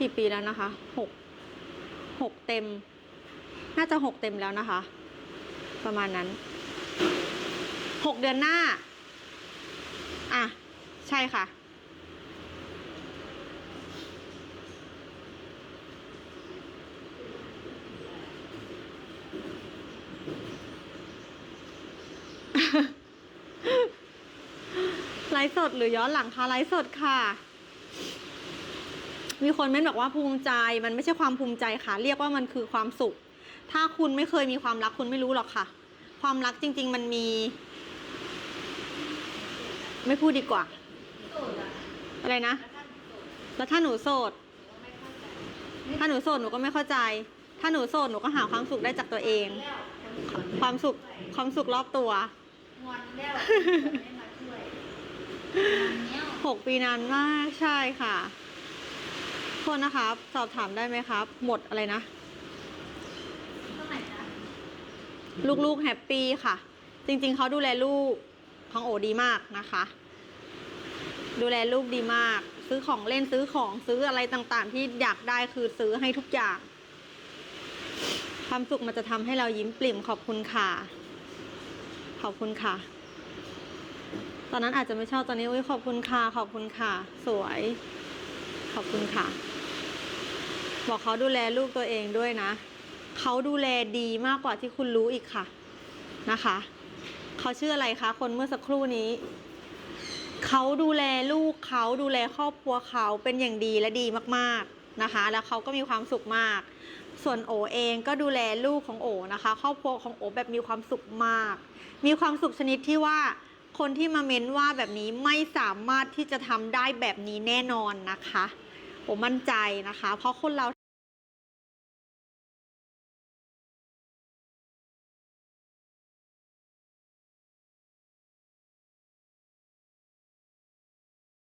กี่ปีแล้วนะคะหกหกเต็ม น่าจะหกเต็มแล้วนะคะ ประมาณนั้นหกเดือนหน้า อะ ใช่ค่ะ ไลฟ์สดหรือย้อนหลังคะไลฟ์สดค่ะ มีคนเม้นบอกว่าภูมิใจ มันไม่ใช่ความภูมิใจค่ะ เรียกว่ามันคือความสุข ถ้าคุณไม่เคยมีความรักคุณไม่รู้หรอกค่ะ ความรักจริง ๆ มันมี ไม่พูดดีกว่า อะไรนะ แล้วถ้าหนูโสด ถ้าหนูโสดหนูก็ไม่เข้าใจ ถ้าหนูโสดหนูก็หาความสุขได้จากตัวเอง ความสุขความสุขรอบตัวงอนแล้วไม่มาช่วยงอนเนี้ยหกปีนานมากใช่ค่ะ โทษนะครับ สอบถามได้ไหมครับ หมดอะไรนะเท่าไหร่นะ ลูกๆแฮปปี้ค่ะ จริงๆเขาดูแลลูกของโอดีมากนะคะ ดูแลลูกดีมาก ซื้อของเล่นซื้อของซื้ออะไรต่างๆ ที่อยากได้คือซื้อให้ทุกอย่าง ความสุขมันจะทำให้เรายิ้มปลิ่มขอบคุณค่ะ ขอบคุณค่ะ ตอนนั้นอาจจะไม่ชอบตอนนี้อุ้ยขอบคุณค่ะขอบคุณค่ะ สวยขอบคุณค่ะ บอกเขาดูแลลูกตัวเองด้วยนะ เขาดูแลดีมากกว่าที่คุณรู้อีกค่ะ นะคะ เขาชื่ออะไรคะ คนเมื่อสักครู่นี้ เขาดูแลลูกเขาดูแลครอบครัวเขาเป็นอย่างดีและดีมากๆนะคะ แล้วเขาก็มีความสุขมาก ส่วนโอเองก็ดูแลลูกของโอนะคะ ครอบครัวของโอแบบมีความสุขมาก มีความสุขชนิดที่ว่าคนที่มาเม้นว่าแบบนี้ไม่สามารถที่จะทำได้แบบนี้แน่นอนนะคะโอมั่นใจนะคะ เพราะคนเรา